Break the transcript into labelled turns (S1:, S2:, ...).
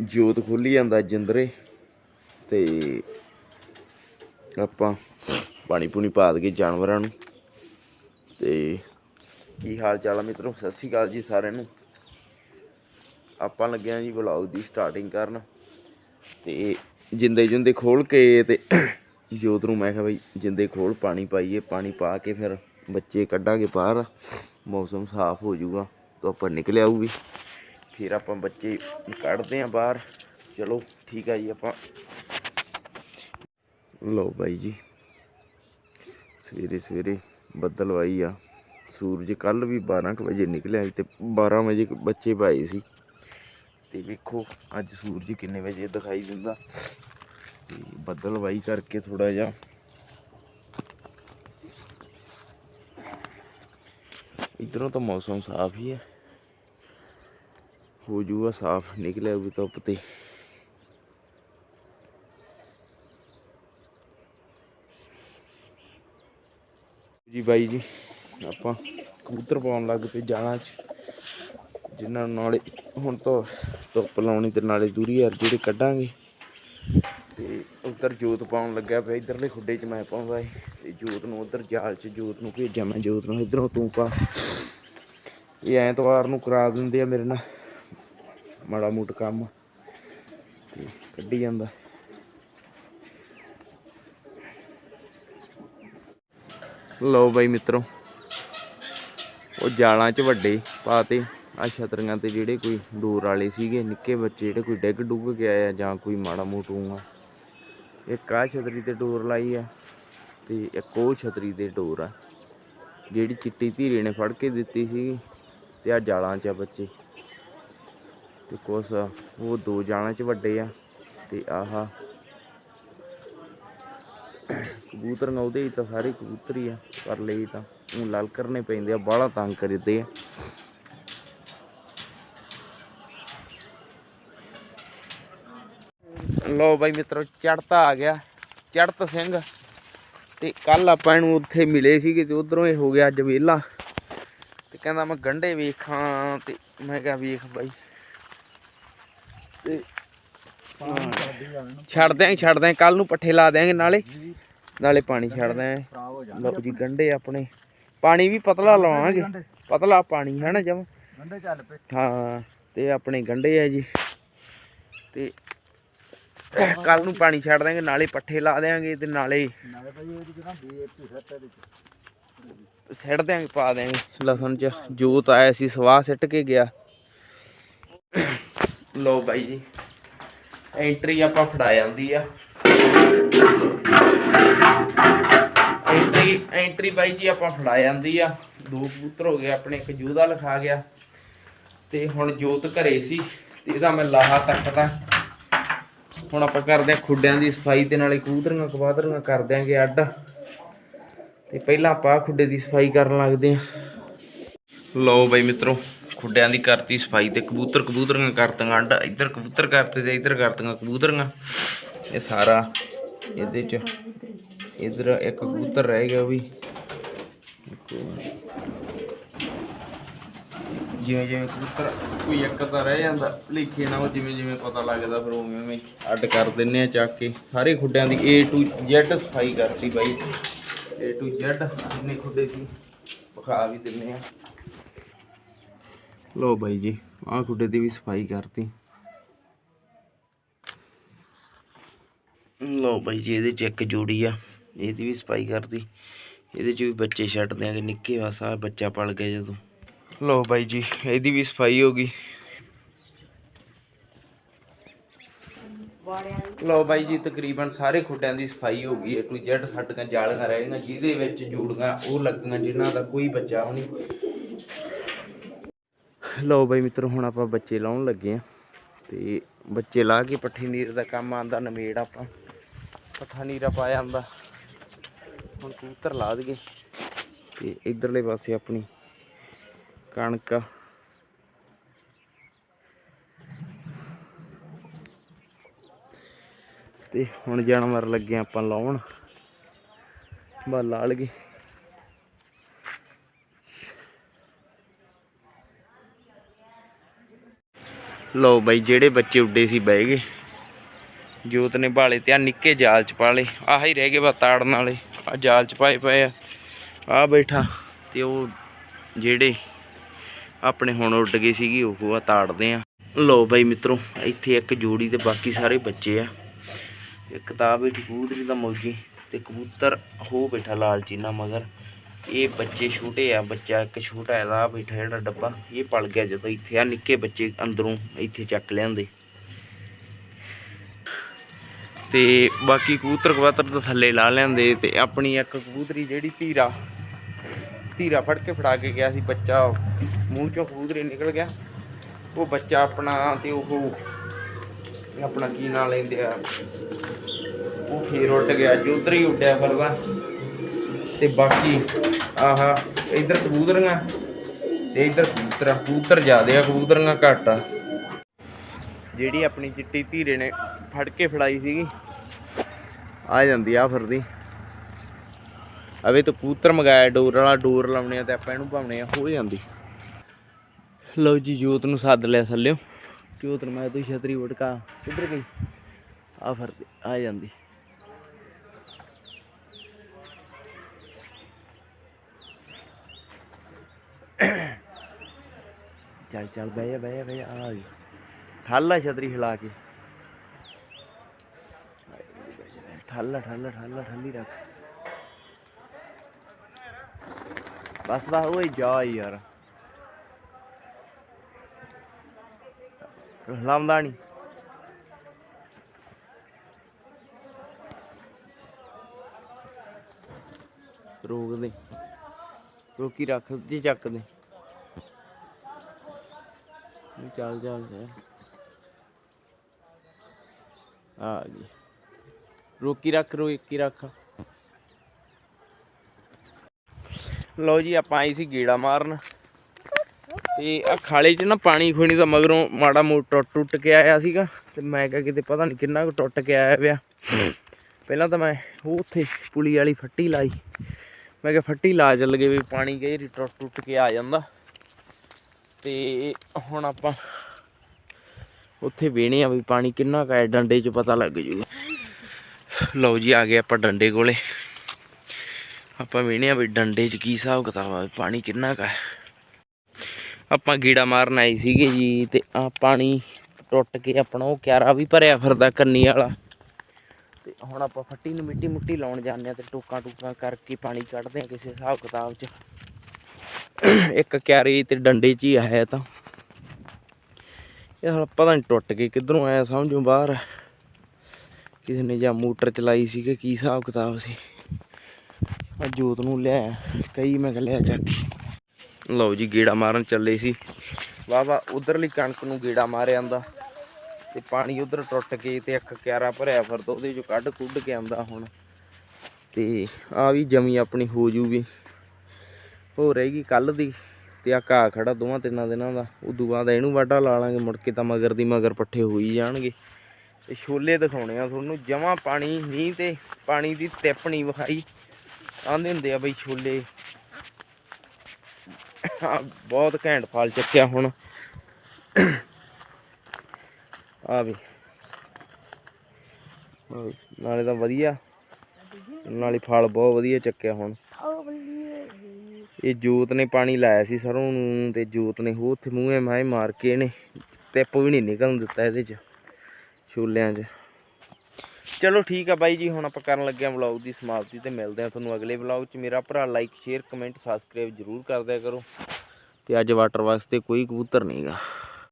S1: ਜੋਤ ਖੋਲੀ ਜਾਂਦਾ ਜਿੰਦਰੇ ਤੇ ਆਪਾਂ ਪਾਣੀ ਪੂਣੀ ਪਾ ਦਈਏ ਜਾਨਵਰਾਂ ਨੂੰ। ਤੇ ਕੀ ਹਾਲ ਚਾਲ ਆ ਮਿੱਤਰੋ? ਸਤਿ ਸ਼੍ਰੀ ਅਕਾਲ ਜੀ ਸਾਰਿਆਂ ਨੂੰ। ਆਪਾਂ ਲੱਗਿਆ ਜੀ ਵਲੌਗ ਦੀ ਸਟਾਰਟਿੰਗ ਕਰਨ। ਤੇ ਜਿੰਦੇ ਜੁੰਦੇ ਖੋਲ ਕੇ ਤੇ ਜੋਤ ਨੂੰ ਮੈਂ ਕਿਹਾ ਬਈ ਜਿੰਦੇ ਖੋਲ ਪਾਣੀ ਪਾਈਏ, ਪਾਣੀ ਪਾ ਕੇ ਫਿਰ ਬੱਚੇ ਕੱਢਾਂਗੇ ਬਾਹਰ। ਮੌਸਮ ਸਾਫ਼ ਹੋ ਜਾਊਗਾ ਤਾਂ ਆਪਾਂ ਨਿਕਲ ਆਊਗੀ। ਫਿਰ ਆਪਾਂ ਬੱਚੇ ਕੱਢਦੇ ਆ ਬਾਹਰ। ਚਲੋ, ਠੀਕ ਆ ਜੀ ਆਪਾਂ। ਲਓ ਬਾਈ ਜੀ, ਸਵੇਰੇ ਸਵੇਰੇ ਬੱਦਲਵਾਈ ਆ। ਸੂਰਜ ਕੱਲ ਵੀ 12 ਕੁ ਵਜੇ ਨਿਕਲਿਆ ਸੀ ਤੇ 12 ਵਜੇ ਬੱਚੇ ਪਾਏ ਸੀ। ਤੇ ਵੇਖੋ, ਅੱਜ ਸੂਰਜ ਕਿੰਨੇ ਵਜੇ ਦਿਖਾਈ ਦਿੰਦਾ। ਤੇ ਬੱਦਲਵਾਈ ਕਰਕੇ ਥੋੜਾ ਜਿਹਾ। ਇਧਰੋਂ ਤਾਂ ਮੌਸਮ ਸਾਫ਼ ਹੀ ਹੈ। ਹੋ ਜੂਗਾ, ਸਾਫ਼ ਨਿਕਲਿਆ ਵੀ ਧੁੱਪ ਤੇ। ਜੀ ਬਾਈ ਜੀ, ਆਪਾਂ ਕਬੂਤਰ ਪਾਉਣ ਲੱਗ ਪਏ ਜਾਲਾਂ 'ਚ, ਜਿਨ੍ਹਾਂ ਨੂੰ ਨਾਲੇ ਹੁਣ ਤੋਂ ਧੁੱਪ ਲਾਉਣੀ ਤੇ ਨਾਲੇ ਦੂਰੀ ਯਾਰ ਜਿਹੜੇ ਕੱਢਾਂਗੇ। ਤੇ ਉਧਰ ਜੋਤ ਪਾਉਣ ਲੱਗਿਆ ਪਿਆ, ਇਧਰਲੇ ਖੁੱਡੇ 'ਚ ਮੈਂ ਪਾਉਂਦਾ ਏ ਤੇ ਜੋਤ ਨੂੰ ਉਧਰ ਜਾਲ 'ਚ ਜੋਤ ਨੂੰ ਭੇਜਾਂ ਮੈਂ, ਜੋਤ ਨੂੰ, ਇਧਰੋਂ ਤੂੰ ਪਾ। ਇਹ ਐਤਵਾਰ ਨੂੰ ਕਰਾ ਦਿੰਦੇ ਆ ਮੇਰੇ ਨਾਲ। ਮਾੜਾ ਮੋਟ ਕੰਮ। ਤੇ ਕੱਢੀ ਜਾਂਦਾ। ਲਓ ਬਾਈ ਮਿੱਤਰੋ, ਉਹ ਜਾਲਾਂ 'ਚ ਵੱਡੇ ਪਾਤੇ। ਆ ਛਤਰੀਆਂ ਤੇ ਜਿਹੜੇ ਕੋਈ ਦੂਰ ਵਾਲੇ ਸੀਗੇ, ਨਿੱਕੇ ਬੱਚੇ ਜਿਹੜੇ ਕੋਈ ਡਿੱਗ ਡੁੱਗ ਗਿਆ ਆ ਜਾਂ ਕੋਈ ਮਾੜਾ ਮੋਟੂ ਇੱਕ ਆ ਛਤਰੀ ਤੇ ਡੋਰ ਲਾਈ ਆ ਤੇ ਇੱਕ ਉਹ ਛਤਰੀ ਤੇ ਡੋਰ ਆ। ਜਿਹੜੀ ਚਿੱਟੀ ਧੀਰੇ ਨੇ ਫੜ ਕੇ ਦਿੱਤੀ ਸੀ ਤੇ ਆ ਜਾਲਾਂ 'ਚ ਆ ਬੱਚੇ। ਤੇ ਕੁਛ ਉਹ ਦੋ ਜਾਲਾਂ 'ਚ ਵੱਡੇ ਆ ਤੇ ਆਹਾ ਕਬੂਤਰ ਉਹਦੇ ਹੀ ਤਾਂ ਸਾਰੇ ਕਬੂਤਰ ਹੀ ਆ, ਪਰ ਲਈ ਤਾਂ ਉਹ ਲਾਲ ਕਰਨੇ ਪੈਂਦੇ ਆ, ਬਾਹਲਾ ਤੰਗ ਕਰਦੇ ਆ। ਲੋ ਬਾਈ ਮਿੱਤਰੋ ਚੜਤਾ ਆ ਗਿਆ ਚੜਤ ਸਿੰਘ। ਤੇ ਕੱਲ ਆਪਾਂ ਇਹਨੂੰ ਉੱਥੇ ਮਿਲੇ ਸੀਗੇ ਤੇ ਉਧਰੋਂ ਇਹ ਹੋ ਗਿਆ ਅੱਜ ਵਿਹਲਾ ਤੇ ਕਹਿੰਦਾ ਮੈਂ ਗੰਢੇ ਵੇਖਾਂ ਤੇ ਮੈਂ ਕਿਹਾ ਵੇਖ ਬਾਈ। ਤੇ ਛੱਡ ਦਿਆਂਗੇ ਛੱਡ ਦਿਆਂਗੇ ਕੱਲ ਨੂੰ ਪੱਠੇ ਲਾ ਦਿਆਂਗੇ ਨਾਲੇ। ਨਾਲੇ ਪਾਣੀ ਛੱਡ ਦਿਆਂਗੇ। ਲਓ ਜੀ ਗੰਢੇ ਆਪਣੇ। ਪਾਣੀ ਵੀ ਪਤਲਾ ਲਾਵਾਂਗੇ। ਪਤਲਾ ਪਾਣੀ ਹੈ ਨਾ ਜਮ?
S2: ਗੰਡੇ ਚੱਲ ਪਏ।
S1: ਹਾਂ ਤੇ ਆਪਣੇ ਗੰਢੇ ਆ ਜੀ। ਤੇ ਕੱਲ ਨੂੰ ਪਾਣੀ ਛੱਡ ਦਾਂਗੇ ਨਾਲੇ ਪੱਠੇ ਲਾ ਦੇਾਂਗੇ ਤੇ ਨਾਲੇ
S2: ਨਾਲੇ ਭਾਈ ਇਹਦੀ
S1: ਸਿੱਟ ਦਿਆਂਗੇ ਪਾ ਦਿਆਂਗੇ। ਲਸਣ ਚ ਜੋਤ ਆਇਆ ਸੀ ਸਵਾਹ ਸਿੱਟ ਕੇ ਗਿਆ। ਲੋ ਬਾਈ ਜੀ ਐਂਟਰੀ ਆਪਾਂ ਫੜਾ ਜਾਂਦੀ ਆ। ਐਂਟਰੀ ਐਂਟਰੀ ਬਾਈ ਜੀ ਆਪਾਂ ਫੜਾ ਜਾਂਦੀ ਆ। ਦੋ ਕਬੂਤਰ ਹੋ ਗਏ, ਆਪਣੇ ਇੱਕ ਜੂਦਾ ਲਿਖਾ ਗਿਆ। ਤੇ ਹੁਣ ਜੋਤ ਘਰੇ ਸੀ, ਤੇ ਇਹਦਾ ਮੈਂ ਲਾਹਾ ਤੱਕਦਾ। ਹੁਣ ਆਪਾਂ ਕਰਦੇ ਆ ਖੁੱਡਿਆਂ ਦੀ ਸਫ਼ਾਈ ਤੇ ਨਾਲੇ ਕਬੂਤਰੀਆਂ ਕਬਾਤਰੀਆਂ ਕਰ ਦਿਆਂਗੇ ਅੱਡ। ਤੇ ਪਹਿਲਾਂ ਆਪਾਂ ਖੁੱਡੇ ਦੀ ਸਫ਼ਾਈ ਕਰਨ ਲੱਗਦੇ ਆ। ਲਓ ਬਾਈ ਮਿੱਤਰੋ ਖੁੱਡਿਆਂ ਦੀ ਕਰਤੀ, ਸਫ਼ਾਈ ਤੇ ਕਬੂਤਰ, ਕਬੂਤਰੀਆਂ ਕਰਤੀਆਂ, ਅੱਡ, ਇੱਧਰ ਕਬੂਤਰ ਕਰਤੇ ਤੇ ਇੱਧਰ ਕਰਤੀਆਂ ਕਬੂਤਰੀਆਂ। ਇਹ ਸਾਰਾ ਇਹਦੇ ਚ, ਇੱਧਰ ਇੱਕ ਕਬੂਤਰ ਰਹਿ ਗਿਆ ਵੀ। ਜਿਵੇਂ ਜਿਵੇਂ ਕਬੂਤਰ, ਕੋਈ ਇੱਕ ਤਾਂ ਰਹਿ ਜਾਂਦਾ ਲਿਖੇ ਨਾ ਉਹ ਜਿਵੇਂ ਜਿਵੇਂ ਪਤਾ ਲੱਗਦਾ ਫਿਰ ਉਵੇਂ ਉਵੇਂ ਅੱਡ ਕਰ ਦਿੰਨੇ ਆ ਚੱਕ ਕੇ। ਸਾਰੇ ਖੁੱਡਿਆਂ ਦੀ A to Z ਸਫ਼ਾਈ ਕਰਤੀ ਬਾਈ। A to Z ਜਿੰਨੇ ਖੁੱਡੇ ਸੀ, ਵਿਖਾ ਵੀ ਦਿੰਨੇ ਆ। ਲੋ ਬਾਈ ਜੀ, ਆਹ ਖੁੱਡੇ ਦੀ ਵੀ ਸਫ਼ਾਈ ਕਰਤੀ। ਲੋ ਬਾਈ ਜੀ, ਇਹਦੇ ਚ ਇੱਕ ਜੋੜੀ ਆ, ਇਹਦੀ ਵੀ ਸਫ਼ਾਈ ਕਰਤੀ। ਇਹਦੇ ਚ ਵੀ ਬੱਚੇ ਛੱਡ ਦਿਆਂਗੇ, ਨਿੱਕੇ ਵਾ ਸਾਰਾ ਬੱਚਾ ਪਲ ਗਿਆ ਜਦੋਂ। ਲੋ ਬਾਈ ਜੀ, ਇਹਦੀ ਵੀ ਸਫ਼ਾਈ ਹੋ ਗਈ। ਲੋ ਬਾਈ ਜੀ, ਤਕਰੀਬਨ ਸਾਰੇ ਖੁੱਡਿਆਂ ਦੀ ਸਫ਼ਾਈ ਹੋ ਗਈ। ਏ ਟੂ ਜ਼ੈਡ ਸਾਡੀਆਂ ਜਾਲੀਆਂ ਰਹਿ ਗਈਆਂ, ਜਿਹਦੇ ਵਿੱਚ ਜੂੜੀਆਂ ਉਹ ਲੱਗੀਆਂ, ਜਿਨ੍ਹਾਂ ਦਾ ਕੋਈ ਬੱਚਾ ਨਹੀਂ। ਲਓ ਬਾਈ ਮਿੱਤਰੋ, ਹੁਣ ਆਪਾਂ ਬੱਚੇ ਲਾਉਣ ਲੱਗੇ ਆ ਤੇ ਬੱਚੇ ਲਾ ਕੇ ਪੱਠੇ ਨੀਰ ਦਾ ਕੰਮ ਆਂਦਾ ਨਮੇੜ ਆਪਾਂ। ਪੱਠਾ ਨੀਰਾ ਪਾਇਆ ਆਂਦਾ ਹੁਣ ਕਬੂਤਰ ਲਾ ਦਈਏ। ਤੇ ਇਧਰਲੇ ਪਾਸੇ ਆਪਣੀ ਕਣਕ। ਆ। ਤੇ ਹੁਣ ਜਾਨਵਰ ਲੱਗੇ ਆਪਾਂ ਲਾਉਣ। ਬਾ ਲਾ ਲਗੇ ਲਓ ਬਾਈ, ਜਿਹੜੇ ਬੱਚੇ ਉੱਡੇ ਸੀ ਬਹਿ ਗਏ। ਜੋਤ ਨੇ ਭਾਲੇ ਤੇ ਆ ਨਿੱਕੇ ਜਾਲ ਚ ਪਾ ਲਏ। ਆਹ ਹੀ ਰਹਿ ਗਏ ਬਾ ਤਾੜਨ ਵਾਲੇ। ਆ ਜਾਲ ਚ ਪਾਏ ਪਏ ਆ। ਆ ਬੈਠਾ। ਤੇ ਉਹ ਜਿਹੜੇ ਆਪਣੇ ਹੁਣ ਉੱਡ ਗਏ ਸੀਗੀ, ਉਹ ਆ ਤਾੜਦੇ ਆ। ਲਓ ਬਾਈ ਮਿੱਤਰੋ, ਇੱਥੇ ਇੱਕ ਜੋੜੀ ਤੇ ਬਾਕੀ ਸਾਰੇ ਬੱਚੇ ਆ। ਇੱਕ ਤਾਂ ਬੈਠੀ ਕਬੂਤਰੀ ਦਾ ਮੌਜੀ ਤੇ ਕਬੂਤਰ ਹੋ ਬੈਠਾ ਲਾਲਚੀਨਾ ਮਗਰ। ਇਹ ਬੱਚੇ ਛੋਟੇ ਆ, ਬੱਚਾ ਇੱਕ ਛੋਟਾ ਇਹਦਾ ਬੈਠਾ ਜਿਹੜਾ ਡੱਬਾ, ਇਹ ਪਲ ਗਿਆ ਜਦੋਂ ਇੱਥੇ। ਆ ਨਿੱਕੇ ਬੱਚੇ ਅੰਦਰੋਂ ਇੱਥੇ ਚੱਕ ਲਿਆਂਦੇ। ਤੇ ਬਾਕੀ ਕਬੂਤਰ ਕਬੂਤਰ ਤਾਂ ਥੱਲੇ ਲਾ ਲਿਆਂਦੇ ਤੇ ਆਪਣੀ ਇੱਕ ਕਬੂਤਰੀ ਜਿਹੜੀ ਧੀਰਾ ਧੀਰਾ ਫੜ ਕੇ ਫੜਾ ਕੇ ਗਿਆ ਸੀ, ਬੱਚਾ ਮੂੰਹ ਚੋਂ ਕਬੂਤਰੀ ਨਿਕਲ ਗਿਆ। ਉਹ ਬੱਚਾ ਆਪਣਾ ਤੇ ਉਹ ਆਪਣਾ ਕੀ ਨਾਂ ਲੈਂਦੇ ਆ? ਉਹ ਫੇਰ ਉੱਡ ਗਿਆ ਜੋ ਹੀ ਉੱਡਿਆ ਫਿਰਦਾ ਤੇ ਬਾਕੀ ਆਹ ਇਧਰ ਕਬੂਤਰੀਆਂ ਤੇ ਇਧਰ ਕਬੂਤਰ ਆ। ਕਬੂਤਰ ਜ਼ਿਆਦੇ ਆ, ਕਬੂਤਰੀਆਂ ਘੱਟ ਆ। ਜਿਹੜੀ ਆਪਣੀ ਚਿੱਟੀ ਧੀਰੇ ਨੇ ਫੜ ਕੇ ਫੜਾਈ ਸੀਗੀ, ਆ ਜਾਂਦੀ ਆ ਫਿਰਦੀ ਅਵੇ ਤਾਂ ਕਬੂਤਰ ਮਗਾਇਆ, ਡੋਰ ਵਾਲਾ, ਡੋਰ ਲਾਉਣੇ ਆ ਤੇ ਆਪਾਂ ਇਹਨੂੰ ਪਾਉਣੇ ਆ, ਹੋ ਜਾਂਦੀ। ਲਓ ਜੀ, ਜੋਤ ਨੂੰ ਸੱਦ ਲਿਆ ਥੱਲਿਓ। ਜੋਤ ਨੂੰ ਮੈਂ ਤੂੰ ਛਤਰੀ ਉਟਕਾ ਕਿੱਧਰ ਗਈ। ਆ ਫਿਰਦੀ ਆ ਜਾਂਦੀ। ਚੱਲ ਚੱਲ ਬਹਿ ਜਾ ਬਹਿ ਜਾ ਬਹਿ ਜਾ ਆ ਗਈ ਠਾਲਾ ਛਤਰੀ ਹਿਲਾ ਕੇ ਠਾਲਾ ਠਾਲਾ ਠਾਲਾ ਠੱਲੀ ਰੱਖ ਬਸ ਬਸ ਓਏ ਜਾ ਯਾਰ ਹਿਲਾਉਂਦਾ ਨਹੀਂ ਰੋਕ ਦੇ ਰੋਕੀ ਰੱਖ ਜੀ ਚੱਕ ਦੇ। ਚੱਲ ਚੱਲ ਚੱਲ। ਆ ਗਈ। ਰੋਕੀ ਰੱਖ ਰੋਕੀ ਰੱਖ। ਲਓ ਜੀ ਆਪਾਂ ਆਏ ਸੀ ਗੇੜਾ ਮਾਰਨ। ਤੇ ਆ ਖਾਲੇ 'ਚ ਨਾ ਪਾਣੀ ਖੋਣੀ ਦਾ ਮਗਰੋਂ ਮਾੜਾ ਮੋਟਾ ਟੁੱਟ ਕੇ ਆਇਆ ਸੀਗਾ। ਤੇ ਮੈਂ ਕਿਹਾ ਕਿਤੇ ਪਤਾ ਨਹੀਂ ਕਿੰਨਾ ਕੁ ਟੁੱਟ ਕੇ ਆਇਆ ਪਿਆ। ਪਹਿਲਾਂ ਤਾਂ ਮੈਂ ਉਹ ਉੱਥੇ ਪੁਲੀ ਵਾਲੀ ਫੱਟੀ ਲਾਈ। ਮੈਂ ਕਿਹਾ ਫੱਟੀ ਲਾ ਚੱਲ ਗਏ ਵੀ ਪਾਣੀ ਕਈ ਵਾਰੀ ਟੁੱਟ ਟੁੱਟ ਕੇ ਆ ਜਾਂਦਾ। ਤੇ ਹੁਣ ਆਪਾਂ ਉੱਥੇ ਵੇਣੇ ਆ ਵੀ ਪਾਣੀ ਕਿੰਨਾ ਕੁ ਹੈ ਡੰਡੇ 'ਚ ਪਤਾ ਲੱਗ ਜੂਗਾ ਲਓ ਜੀ, ਆ ਗਏ ਆਪਾਂ ਡੰਡੇ ਕੋਲੇ। ਆਪਾਂ ਵੇਣੇ ਆ ਵੀ ਡੰਡੇ 'ਚ ਕੀ ਹਿਸਾਬ ਕਿਤਾਬ ਆ, ਵੀ ਪਾਣੀ ਕਿੰਨਾ ਕੁ ਆਪਾਂ ਗੀੜਾ ਮਾਰਨ ਆਏ ਸੀਗੇ ਜੀ ਤੇ ਆ ਪਾਣੀ ਟੁੱਟ ਕੇ ਆਪਣਾ ਉਹ ਕਿਆਰਾ ਵੀ ਭਰਿਆ ਫਿਰਦਾ ਕੰਨੀ ਵਾਲਾ। ਹੁਣ ਆਪਾਂ ਫੱਟੀ ਨੂੰ ਮਿੱਟੀ ਮੁੱਟੀ ਲਾਉਣ ਜਾਂਦੇ ਆ ਤੇ ਟੋਕਾਂ ਟੂਕਾਂ ਕਰਕੇ ਪਾਣੀ ਕੱਢਦੇ ਆ ਕਿਸੇ ਹਿਸਾਬ ਕਿਤਾਬ 'ਚ। ਇੱਕ ਕਿਆਰੀ ਤੇ ਡੰਡੇ 'ਚ ਹੀ ਆਇਆ ਤਾਂ। ਇਹ ਪਤਾ ਨਹੀਂ ਟੁੱਟ ਕੇ ਕਿੱਧਰੋਂ ਆਇਆ ਸਮਝੋ ਬਾਹਰ। ਕਿਸੇ ਨੇ ਜਾਂ ਮੋਟਰ ਚਲਾਈ ਸੀ ਕਿ ਕੀ ਹਿਸਾਬ ਕਿਤਾਬ ਸੀ। ਆ ਜੋਤ ਨੂੰ ਲਿਆ ਕਈ ਮੈਂ ਕਿਹਾ ਲਿਆ ਚੱਕ। ਲਓ ਜੀ ਗੇੜਾ ਮਾਰਨ ਚੱਲੇ ਸੀ। ਵਾਹ ਵਾਹ ਉਧਰਲੀ ਕਣਕ ਨੂੰ ਗੇੜਾ ਮਾਰਿਆ ਆਂਦਾ ਤੇ ਪਾਣੀ ਉਧਰ ਟੁੱਟ ਕੇ ਤੇ ਇੱਕ ਕਿਆਰਾ ਭਰਿਆ ਫਿਰਦਾ ਉਹਦੇ ਚੋਂ ਕੱਢ ਕੁੱਢ ਕੇ ਆਂਦਾ ਹੁਣ। ਤੇ ਆ ਵੀ ਜਮੀ ਆਪਣੀ ਹੋ ਜੂਗੀ। ਹੋ ਰਹੇਗੀ ਕੱਲ ਦੀ ਤੇ ਆ ਘਾਹ ਖੜਾ ਦੋਵਾਂ ਤਿੰਨਾਂ ਦਿਨਾਂ ਦਾ। ਉਦੋਂ ਬਾਅਦ ਇਹਨੂੰ ਵਾਢਾ ਲਾ ਲਾਂਗੇ, ਮੁੜ ਕੇ ਤਾਂ ਮਗਰ ਦੀ ਮਗਰ ਪੱਠੇ ਹੋ ਹੀ ਜਾਣਗੇ। ਤੇ ਛੋਲੇ ਦਿਖਾਉਣੇ ਆ ਤੁਹਾਨੂੰ, ਜਮਾ ਪਾਣੀ ਨਹੀਂ ਤੇ ਪਾਣੀ ਦੀ ਤਿਪ ਵਿਖਾਈ। ਆਂਦੇ ਹੁੰਦੇ ਆ ਬਈ ਛੋਲੇ। ਬਹੁਤ ਘੈਂਟ ਫਲ ਚੱਕਿਆ ਹੁਣ। ਆ ਵੀ। ਨਾਲੇ ਤਾਂ ਵਧੀਆ। ਨਾਲੇ ਫਲ ਬਹੁਤ ਵਧੀਆ ਚੱਕਿਆ ਹੁਣ। ਇਹ ਜੋਤ ਨੇ ਪਾਣੀ ਲਾਇਆ ਸੀ ਸਰੋਂ ਨੂੰ ਤੇ ਜੋਤ ਨੇ ਉਹ ਉੱਥੇ ਮੂੰਹੇ ਮਾਏ ਮਾਰ ਕੇ ਇਹਨੇ ਟਿੱਪ ਵੀ ਨਹੀਂ ਨਿਕਲਣ ਦਿੱਤਾ ਇਹਦੇ ਚ, ਛੋਲਿਆਂ 'ਚ। ਚਲੋ ਠੀਕ ਆ ਬਾਈ ਜੀ, ਹੁਣ ਆਪਾਂ ਕਰਨ ਲੱਗੇ ਆ ਵਲੌਗ ਦੀ ਸਮਾਪਤੀ ਤੇ ਮਿਲਦੇ ਆ ਤੁਹਾਨੂੰ ਅਗਲੇ ਵਲੌਗ 'ਚ। ਮੇਰਾ ਭਰਾ ਲਾਈਕ ਸ਼ੇਅਰ ਕਮੈਂਟ ਸਬਸਕ੍ਰਾਈਬ ਜਰੂਰ ਕਰ ਦਿਆ ਕਰੋ। ਤੇ ਅੱਜ ਵਾਟਰ ਬਾਕਸ ਤੇ ਕੋਈ ਕਬੂਤਰ ਨਹੀਂਗਾ